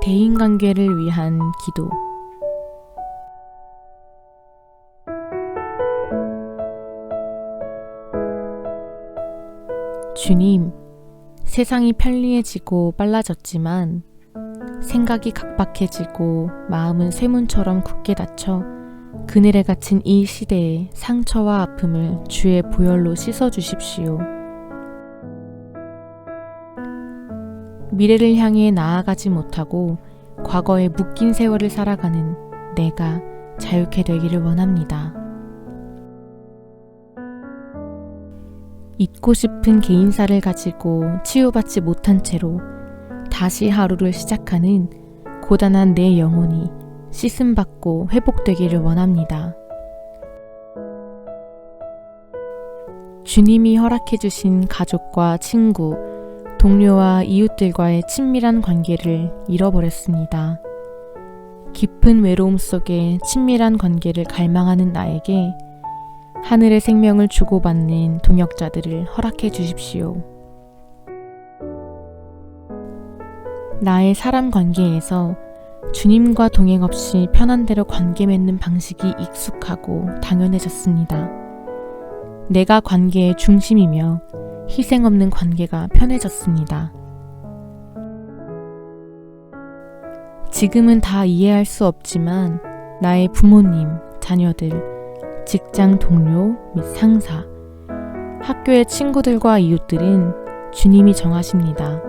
대인관계를 위한 기도 주님, 세상이 편리해지고 빨라졌지만 생각이 각박해지고 마음은 쇠문처럼 굳게 닫혀 그늘에 갇힌 이 시대의 상처와 아픔을 주의 보혈로 씻어 주십시오. 미래를 향해 나아가지 못하고 과거에 묶인 세월을 살아가는 내가 자유케 되기를 원합니다. 잊고 싶은 개인사를 가지고 치유받지 못한 채로 다시 하루를 시작하는 고단한 내 영혼이 씻음받고 회복되기를 원합니다. 주님이 허락해주신 가족과 친구, 동료와 이웃들과의 친밀한 관계를 잃어버렸습니다. 깊은 외로움 속에 친밀한 관계를 갈망하는 나에게 하늘의 생명을 주고받는 동역자들을 허락해 주십시오. 나의 사람 관계에서 주님과 동행 없이 편한 대로 관계 맺는 방식이 익숙하고 당연해졌습니다. 내가 관계의 중심이며 희생 없는 관계가 편해졌습니다. 지금은 다 이해할 수 없지만 나의 부모님, 자녀들, 직장 동료 및 상사, 학교의 친구들과 이웃들은 주님이 정하십니다.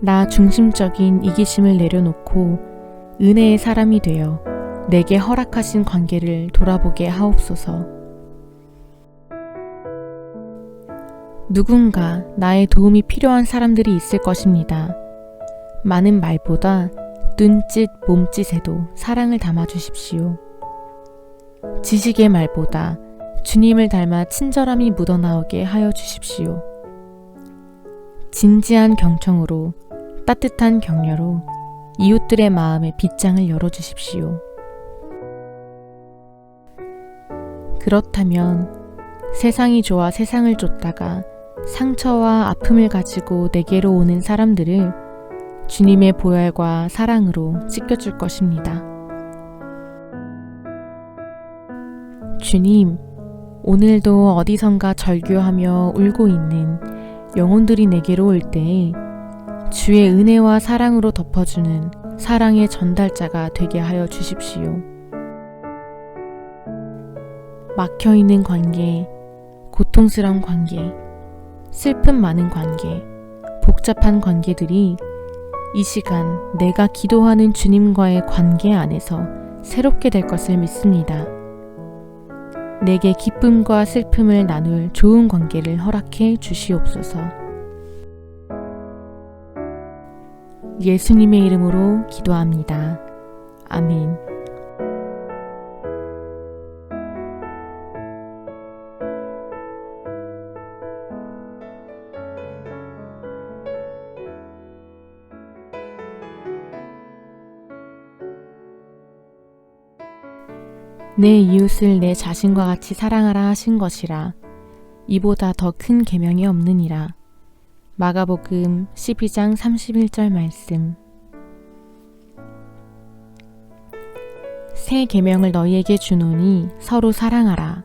나 중심적인 이기심을 내려놓고 은혜의 사람이 되어 내게 허락하신 관계를 돌아보게 하옵소서. 누군가 나의 도움이 필요한 사람들이 있을 것입니다. 많은 말보다 눈짓, 몸짓에도 사랑을 담아 주십시오. 지식의 말보다 주님을 닮아 친절함이 묻어나오게 하여 주십시오. 진지한 경청으로 따뜻한 격려로 이웃들의 마음의 빗장을 열어 주십시오. 그렇다면 세상이 좋아 세상을 쫓다가 상처와 아픔을 가지고 내게로 오는 사람들을 주님의 보혈과 사랑으로 씻겨줄 것입니다. 주님, 오늘도 어디선가 절규하며 울고 있는 영혼들이 내게로 올때 주의 은혜와 사랑으로 덮어주는 사랑의 전달자가 되게 하여 주십시오. 막혀있는 관계, 고통스러운 관계, 슬픔 많은 관계, 복잡한 관계들이 이 시간 내가 기도하는 주님과의 관계 안에서 새롭게 될 것을 믿습니다. 내게 기쁨과 슬픔을 나눌 좋은 관계를 허락해 주시옵소서. 예수님의 이름으로 기도합니다. 아멘. 내 이웃을 내 자신과 같이 사랑하라 하신 것이라 이보다 더 큰 계명이 없느니라. 마가복음 12장 31절 말씀. 새 계명을 너희에게 주노니 서로 사랑하라.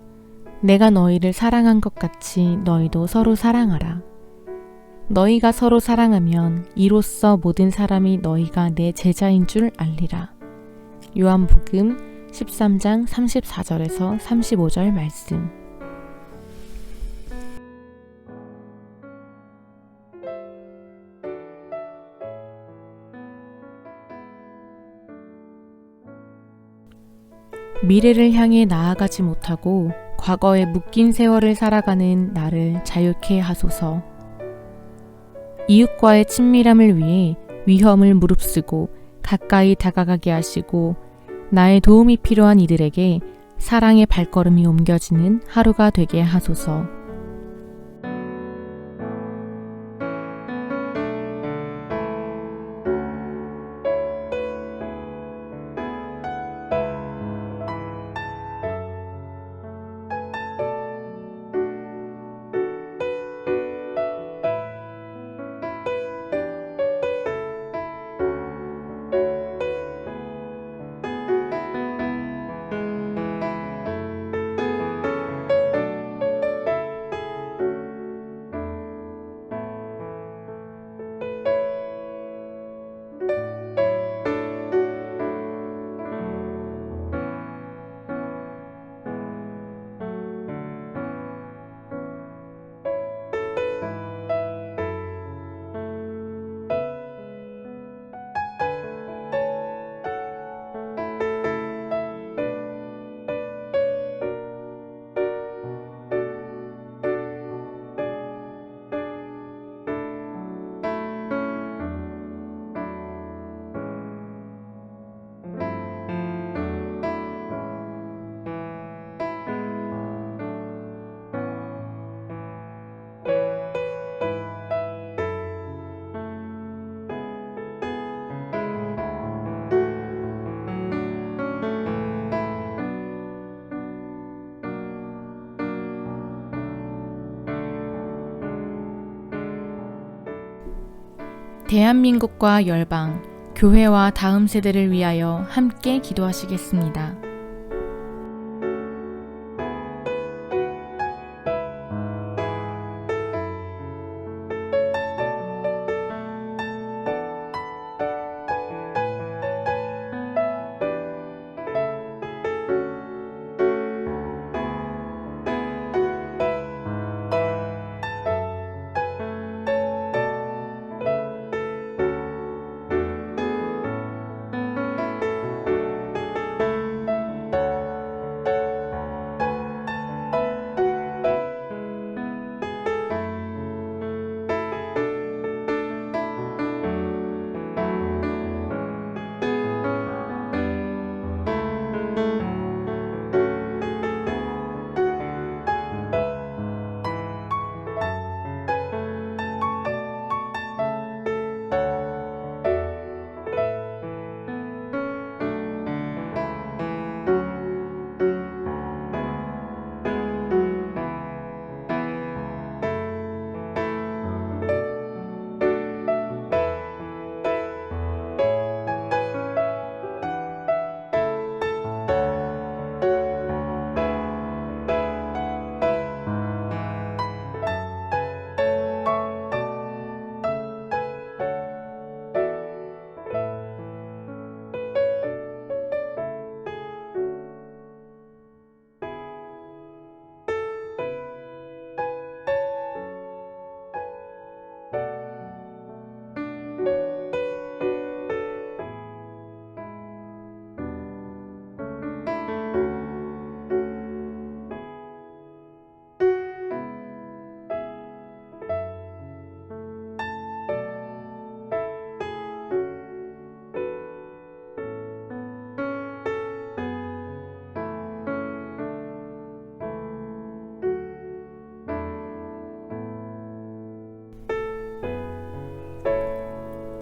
내가 너희를 사랑한 것 같이 너희도 서로 사랑하라. 너희가 서로 사랑하면 이로써 모든 사람이 너희가 내 제자인 줄 알리라. 요한복음 13장 34절에서 35절 말씀. 미래를 향해 나아가지 못하고 과거에 묶인 세월을 살아가는 나를 자유케 하소서. 이웃과의 친밀함을 위해 위험을 무릅쓰고 가까이 다가가게 하시고 나의 도움이 필요한 이들에게 사랑의 발걸음이 옮겨지는 하루가 되게 하소서. 대한민국과 열방, 교회와 다음 세대를 위하여 함께 기도하시겠습니다.